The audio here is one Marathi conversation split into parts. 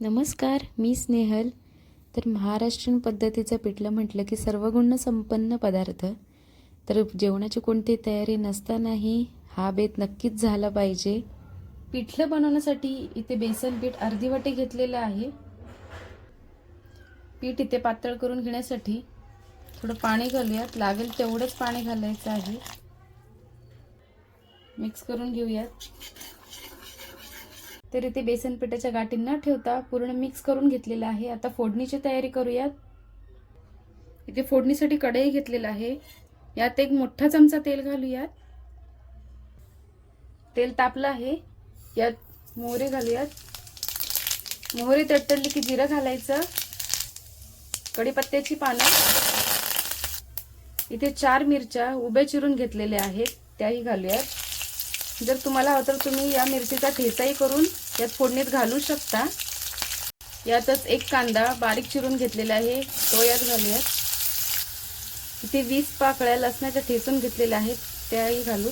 नमस्कार मी स्नेहल. तर महाराष्ट्रीयन पद्धतीचं पिठलं म्हटलं की सर्वगुण संपन्न पदार्थ. तर जेवणाची कोणती तयारी नसतानाही हा बेत नक्कीच झाला पाहिजे. पिठलं बनवण्यासाठी इथे बेसन पीठ अर्धी वाटी घेतलेलं आहे. पीठ इथे पातळ करून घेण्यासाठी थोडं पाणी घालूयात. लागेल तेवढंच पाणी घालायचं आहे. मिक्स करून घेऊयात. तर इथे बेसन पिठाच्या गाठी न ठेवता पूर्ण मिक्स करून घेतलेलं आहे. आता फोडणीची तयारी करूयात. इथे फोडणीसाठी कढई घेतलेलं आहे. यात एक मोठा चमचा तेल घालूयात. तेल तापलं आहे. यात मोहरे घालूयात. मोहरे तडतडली की जिरं घालायचं. कढीपत्त्याची पानं. इथे चार मिरच्या उभ्या चिरून घेतलेल्या आहेत. त्याही घालूयात. जर तुम्हाला हवं तर तुम्ही या मिरचीचा ठेचाही करून यात फोडणीत घालू शकता. यातच एक कांदा बारीक चिरून घेतलेला आहे. तो यात घालूयात. इथे वीस पाकळ्या लसणाच्या ठेचून घेतलेल्या आहेत. त्याही घालू.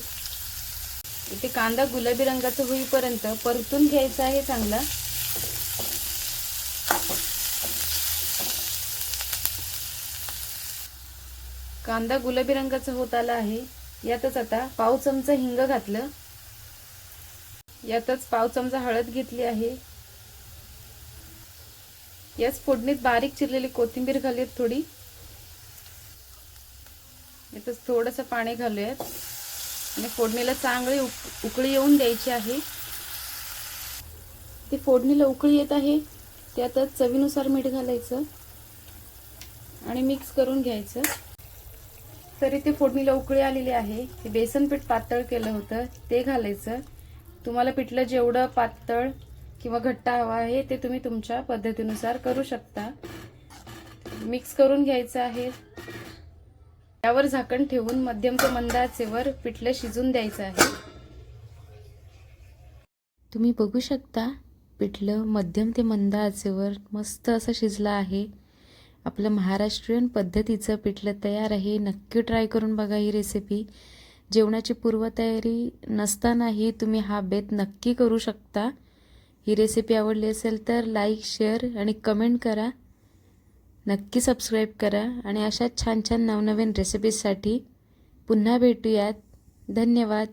इथे कांदा गुलाबी रंगाचा होईपर्यंत परतून घ्यायचा आहे चांगला. कांदा गुलाबी रंगाचा होत आला आहे. यातच आता पाव चमचा हिंग घातलं. यातच पाव चमचा हळद घेतली आहे. याच फोडणीत बारीक चिरलेली कोथिंबीर घालूयात थोडी. यातच थोडंसं पाणी घालूयात. आणि फोडणीला चांगली उक उकळी येऊन द्यायची आहे. ती फोडणीला उकळी येत आहे त्यातच चवीनुसार मीठ घालायचं. आणि मिक्स करून घ्यायचं. तरी ते फोडणीला उकळी आलेली आहे. ते बेसन पीठ पातळ केलं होतं ते घालायचं. तुम्हाला पिठलं जेवढं पातळ किंवा घट्ट हवं आहे ते तुम्ही तुमच्या पद्धतीनुसार करू शकता. मिक्स करून घ्यायचं आहे. त्यावर झाकण ठेवून मध्यम ते मंद आचेवर पिठलं शिजून द्यायचं आहे. तुम्ही बघू शकता पिठलं मध्यम ते मंद आचेवर मस्त असं शिजलं आहे. आपलं महाराष्ट्रीयन पद्धतीचं पिठलं तयार आहे. नक्की ट्राय करून बघा ही रेसिपी जेवणाची पूर्वतयारी नसतानाही तुम्ही हा बेत नक्की करू शकता. ही रेसिपी आवडली असेल तर लाईक शेअर आणि कमेंट करा. नक्की सबस्क्राईब करा आणि अशा छान छान नवनवीन रेसिपीजसाठी पुन्हा भेटूयात. धन्यवाद.